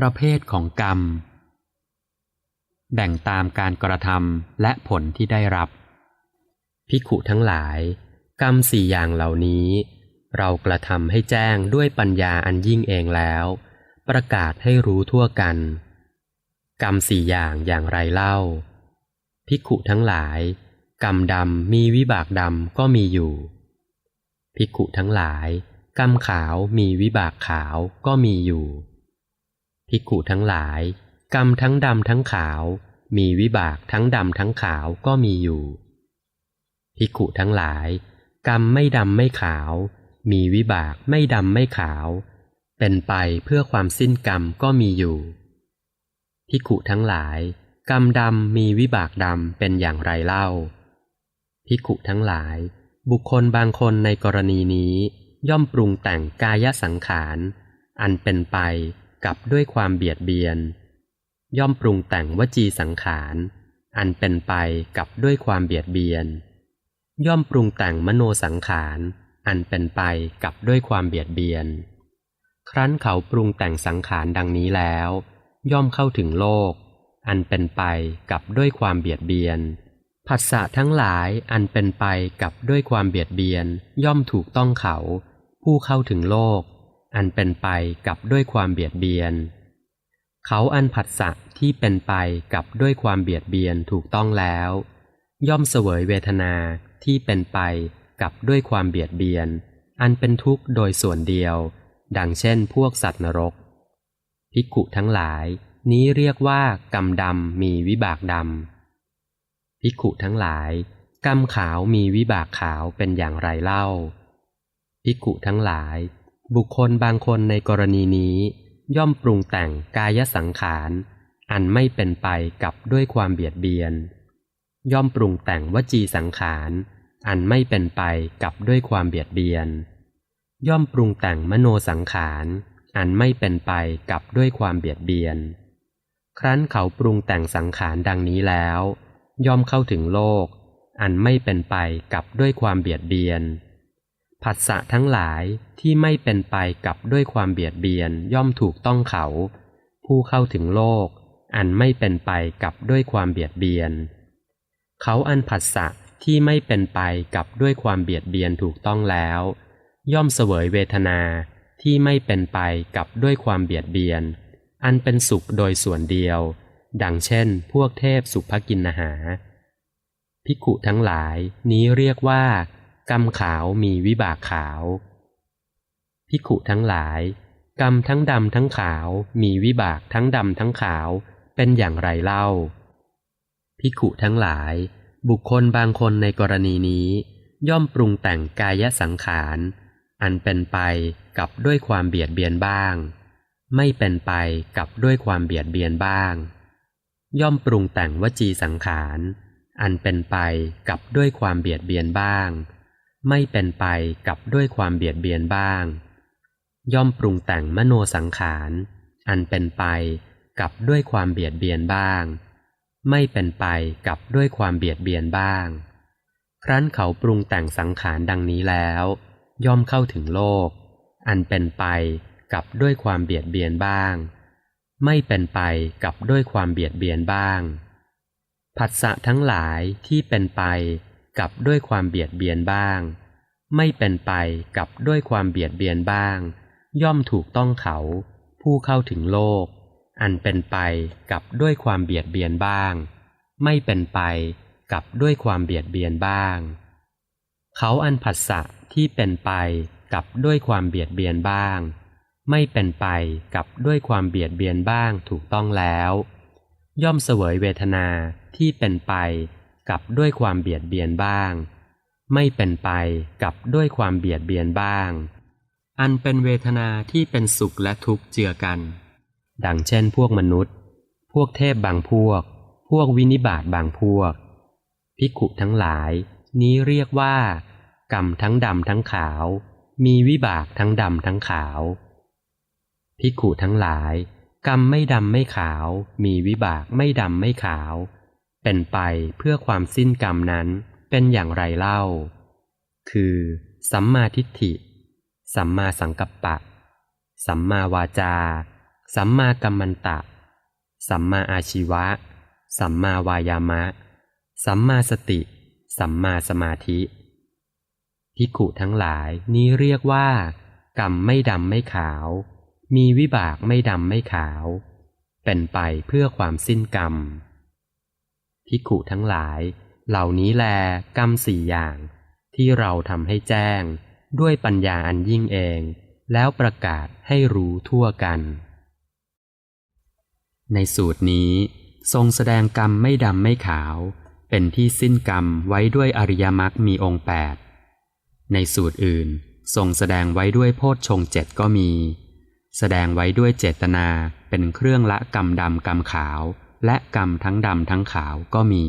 ประเภทของกรรม แบ่งตามการกระทำและผลที่ได้รับ พิขุทั้งหลาย กรรมสี่อย่างเหล่านี้ เรากระทำให้แจ้งด้วยปัญญาอันยิ่งเองแล้ว ประกาศให้รู้ทั่วกัน กรรมสี่อย่างอย่างไรเล่า พิขุทั้งหลาย กรรมดำมีวิบากดำก็มีอยู่ พิขุทั้งหลาย กรรมขาวมีวิบากขาวก็มีอยู่ ภิกขุทั้งหลาย กรรมทั้งดำทั้งขาว มีวิบากทั้งดำทั้งขาวก็มีอยู่ ภิกขุทั้งหลาย กรรมไม่ดำไม่ขาว มีวิบากไม่ดำไม่ขาว เป็นไปเพื่อความสิ้นกรรมก็มีอยู่ภิกขุทั้งหลาย กรรมดำมีวิบากดำเป็นอย่างไรเล่าภิกขุทั้งหลาย บุคคลบางคนในกรณีนี้ ย่อมปรุงแต่งกายสังขาร อันเป็นไป กับด้วยความเบียดเบียน ย่อมปรุงแต่งวจีสังขาร อันเป็นไปกับด้วยความเบียดเบียน ย่อมปรุงแต่งมโนสังขาร อันเป็นไปกับด้วยความเบียดเบียน ครั้นเขาปรุงแต่งสังขารดังนี้แล้ว ย่อมเข้าถึงโลก อันเป็นไปกับด้วยความเบียดเบียนผัสสะทั้งหลายอันเป็นไปกับด้วยความเบียดเบียนย่อมถูกต้องเขา ผู้เข้าถึงโลก อันเป็นไปกับด้วยความเบียดเบียน เขาอันผัสสะที่เป็นไปกับด้วยความเบียดเบียนถูกต้องแล้ว ย่อมเสวยเวทนาที่เป็นไปกับด้วยความเบียดเบียน อันเป็นทุกข์โดยส่วนเดียว ดังเช่นพวกสัตว์นรกภิกขุทั้งหลาย นี้เรียกว่ากรรมดำมีวิบากดำภิกขุทั้งหลาย กรรมขาวมีวิบากขาวเป็นอย่างไรเล่าภิกขุทั้งหลาย บุคคลบางคนในกรณีนี้ ย่อมปรุงแต่งกายสังขาร อันไม่เป็นไปกับด้วยความเบียดเบียน ย่อมปรุงแต่งวจีสังขาร อันไม่เป็นไปกับด้วยความเบียดเบียน ย่อมปรุงแต่งมโนสังขาร อันไม่เป็นไปกับด้วยความเบียดเบียน ครั้นเขาปรุงแต่งสังขารดังนี้แล้ว ย่อมเข้าถึงโลก อันไม่เป็นไปกับด้วยความเบียดเบียน ผัสสะทั้งหลายที่ไม่เป็นไปกับด้วยความเบียดเบียนย่อมถูกต้องเขา ผู้เข้าถึงโลก อันไม่เป็นไปกับด้วยความเบียดเบียน เขาอันผัสสะที่ไม่เป็นไปกับด้วยความเบียดเบียนถูกต้องแล้ว ย่อมเสวยเวทนาที่ไม่เป็นไปกับด้วยความเบียดเบียน อันเป็นสุขโดยส่วนเดียว ดังเช่น พวกเทพสุภกินนหาภิกขุทั้งหลายนี้เรียกว่า กรรมขาวมีวิบากขาว พิขุทั้งหลาย กรรมทั้งดำทั้งขาว มีวิบากทั้งดำทั้งขาว เป็นอย่างไรเล่า พิขุทั้งหลาย บุคคลบางคนในกรณีนี้ ย่อมปรุงแต่งกายสังขาร อันเป็นไปกับด้วยความเบียดเบียนบ้าง ไม่เป็นไปกับด้วยความเบียดเบียนบ้าง ย่อมปรุงแต่งวจีสังขาร อันเป็นไปกับด้วยความเบียดเบียนบ้าง ไม่เป็นไปกับด้วยความเบียดเบียนบ้าง ย่อมปรุงแต่งมโนสังขาร อันเป็นไปกับด้วยความเบียดเบียนบ้าง ไม่เป็นไปกับด้วยความเบียดเบียนบ้าง ครั้นเขาปรุงแต่งสังขารดังนี้แล้ว ย่อมเข้าถึงโลก อันเป็นไปกับด้วยความเบียดเบียนบ้าง ไม่เป็นไปกับด้วยความเบียดเบียนบ้างผัสสะทั้งหลายที่เป็นไป กับด้วยความเบียดเบียนบ้าง ไม่เป็นไปกับด้วยความเบียดเบียนบ้าง ย่อมถูกต้องเขา ผู้เข้าถึงโลก อันเป็นไปกับด้วยความเบียดเบียนบ้าง ไม่เป็นไปกับด้วยความเบียดเบียนบ้าง เขาอันผัสสะที่เป็นไปกับด้วยความเบียดเบียนบ้าง ไม่เป็นไปกับด้วยความเบียดเบียนบ้างถูกต้องแล้ว ย่อมเสวยเวทนาที่เป็นไป กับด้วยความเบียดเบียนบ้าง ไม่เป็นไปกับด้วยความเบียดเบียนบ้าง อันเป็นเวทนาที่เป็นสุขและทุกข์เจือกัน ดังเช่นพวกมนุษย์ พวกเทพบางพวก พวกวินิบาตบางพวก พิขุทั้งหลาย นี้เรียกว่า กรรมทั้งดำทั้งขาว มีวิบากทั้งดำทั้งขาวพิขุทั้งหลาย กรรมไม่ดำไม่ขาว มีวิบากไม่ดำไม่ขาว เป็นไปเพื่อความสิ้นกรรมนั้นเป็นอย่างไรเล่า คือ สัมมาทิฏฐิ สัมมาสังกัปปะ สัมมาวาจา สัมมากัมมันตะ สัมมาอาชีวะ สัมมาวายามะ สัมมาสติ สัมมาสมาธิภิขุทั้งหลายนี้เรียกว่า กรรมไม่ดำไม่ขาว มีวิบากไม่ดำไม่ขาว เป็นไปเพื่อความสิ้นกรรม ภิกขุทั้งหลาย เหล่านี้แลกรรมสี่อย่าง ที่เราทำให้แจ้ง ด้วยปัญญาอันยิ่งเอง แล้วประกาศให้รู้ทั่วกัน ในสูตรนี้ ทรงแสดงกรรมไม่ดำไม่ขาว เป็นที่สิ้นกรรมไว้ด้วยอริยมรรคมีองค์แปดในสูตรอื่นทรงแสดงไว้ด้วยโพชฌงเจ็ดก็มี แสดงไว้ด้วยเจตนาเป็นเครื่องละกรรมดำกรรมขาว และกรรมทั้งดำทั้งขาวก็มี